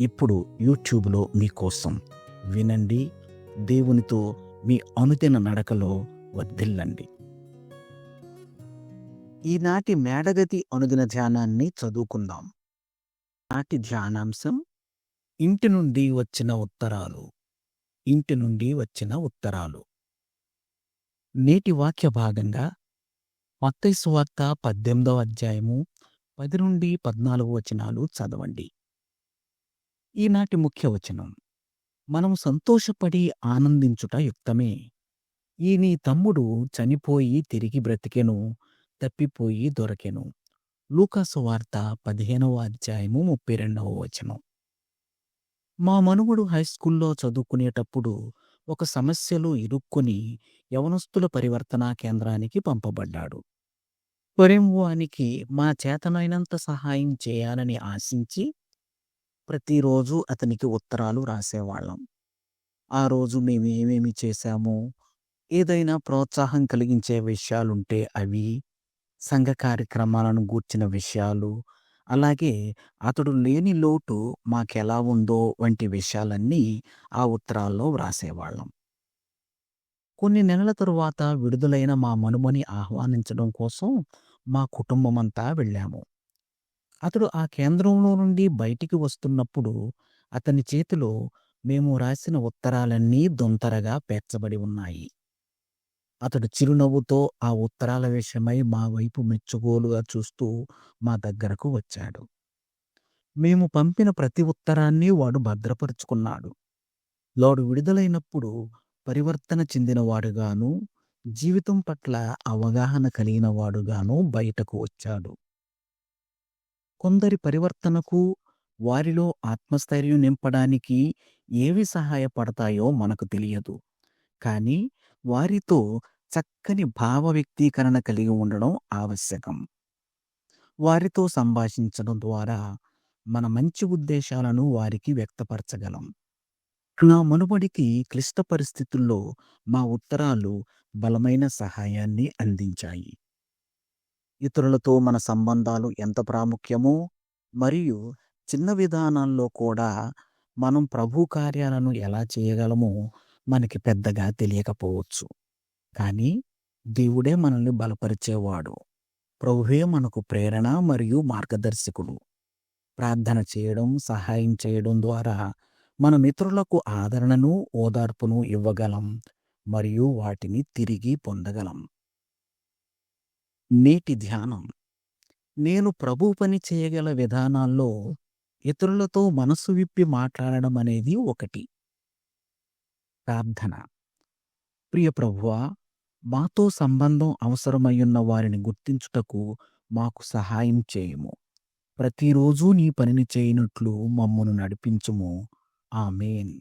ఇప్పుడు యూట్యూబ్లో మీకోసం వినండి దేవునితో మీ అనుదిన నడకలో వర్ధిల్లండి. ఈనాటి మేడగతి అనుదిన ధ్యానాన్ని చదువుకుందాం. నాటి ధ్యానాంశం ఇంటి నుండి వచ్చిన ఉత్తరాలు. ఇంటి నుండి వచ్చిన ఉత్తరాలు. నేటి వాక్య భాగంగా మత్తైసు వార్త పద్దెనిమిదవ అధ్యాయము పది నుండి పద్నాలుగు వచనాలు చదవండి. ఈనాటి ముఖ్య వచనం. మనము సంతోషపడి ఆనందించుట యుక్తమే. ఈ నీ తమ్ముడు చనిపోయి తిరిగి బ్రతికెను తప్పిపోయి దొరకెను. లూకాసు వార్త పదిహేనవ అధ్యాయము ముప్పై రెండవ వచనం. మా మనుమడు హైస్కూల్లో చదువుకునేటప్పుడు ఒక సమస్యలో ఇరుక్కుని యవనస్తుల పరివర్తనా కేంద్రానికి పంపబడ్డాడు. వానికి మా చేతనైనంత సహాయం చేయాలని ఆశించి ప్రతిరోజు అతనికి ఉత్తరాలు రాసేవాళ్ళం. ఆ రోజు మేము ఏమేమి చేశామో? ఏదైనా ప్రోత్సాహం కలిగించే విషయాలుంటే అవి సంఘ కార్యక్రమాలను గూర్చిన విషయాలు అలాగే అతడు లేని లోటు మాకెలా ఉందో వంటి విషయాలన్నీ ఆ ఉత్తరాల్లో వ్రాసేవాళ్ళం. కొన్ని నెలల తరువాత విడుదలైన మా మనుమని ఆహ్వానించడం కోసం మా కుటుంబమంతా వెళ్ళాము. అతడు ఆ కేంద్రంలో నుండి బయటికి వస్తున్నప్పుడు అతని చేతిలో మేము రాసిన ఉత్తరాలన్నీ దొంతరగా పేర్చబడి ఉన్నాయి. అతడు చిరునవ్వుతో ఆ ఉత్తరాల విషయమై మా వైపు మెచ్చుగోలుగా చూస్తూ మా దగ్గరకు వచ్చాడు. మేము పంపిన ప్రతి ఉత్తరాన్ని వాడు భద్రపరుచుకున్నాడు. లోడు విడుదలైనప్పుడు పరివర్తన చెందినవాడుగాను జీవితం పట్ల అవగాహన కలిగిన వాడుగాను బయటకు వచ్చాడు. కొందరి పరివర్తనకు వారిలో ఆత్మస్థైర్యం నింపడానికి ఏవి సహాయపడతాయో మనకు తెలియదు. కానీ వారితో చక్కని భావ వ్యక్తీకరణ కలిగి ఉండడం ఆవశ్యకం. వారితో సంభాషించడం ద్వారా మన మంచి ఉద్దేశాలను వారికి వ్యక్తపరచగలం. నా మనుబడికి క్లిష్ట పరిస్థితుల్లో మా ఉత్తరాలు బలమైన సహాయాన్ని అందించాయి. ఇతరులతో మన సంబంధాలు ఎంత ప్రాముఖ్యమో మరియు చిన్న విధానాల్లో కూడా మనం ప్రభు కార్యాలను ఎలా చేయగలమో మనకి పెద్దగా తెలియకపోవచ్చు. కానీ దేవుడే మనల్ని బలపరిచేవాడు. ప్రభువే మనకు ప్రేరణ మరియు మార్గదర్శకుడు. ప్రార్థన చేయడం సహాయం చేయడం ద్వారా మనం ఇతరులకు ఆదరణను ఓదార్పును ఇవ్వగలం మరియు వాటిని తిరిగి పొందగలం. నేటి ధ్యానం. నేను ప్రభు పని చేయగల విధానాల్లో ఇతరులతో మనసు విప్పి మాట్లాడడం అనేది ఒకటి. ప్రార్థన. ప్రియ ప్రభువా మాతో సంబంధం అవసరమయ్యున్న వారిని గుర్తించుటకు మాకు సహాయం చేయము. ప్రతిరోజు నీ పనిని చేయనట్లు మమ్మను నడిపించుము. ఆమెన్.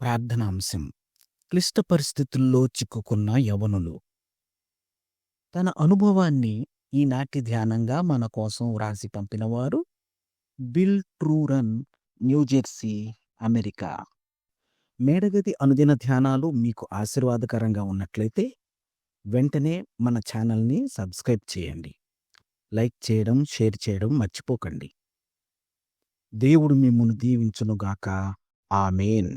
ప్రార్థనాంశం. క్లిష్ట పరిస్థితుల్లో చిక్కుకున్న యవనులు. తన అనుభవాన్ని ఈనాటి ధ్యానంగా మన కోసం వ్రాసి పంపినవారు Bill Truran New Jersey America. మేడగది అనుదిన ధ్యానాలు మీకు ఆశీర్వాదకరంగా ఉన్నట్లయితే వెంటనే మన ఛానల్ని సబ్స్క్రైబ్ చేయండి. లైక్ చేయడం షేర్ చేయడం మర్చిపోకండి. దేవుడు మిమ్మల్ని దీవించునుగాక. ఆమెన్.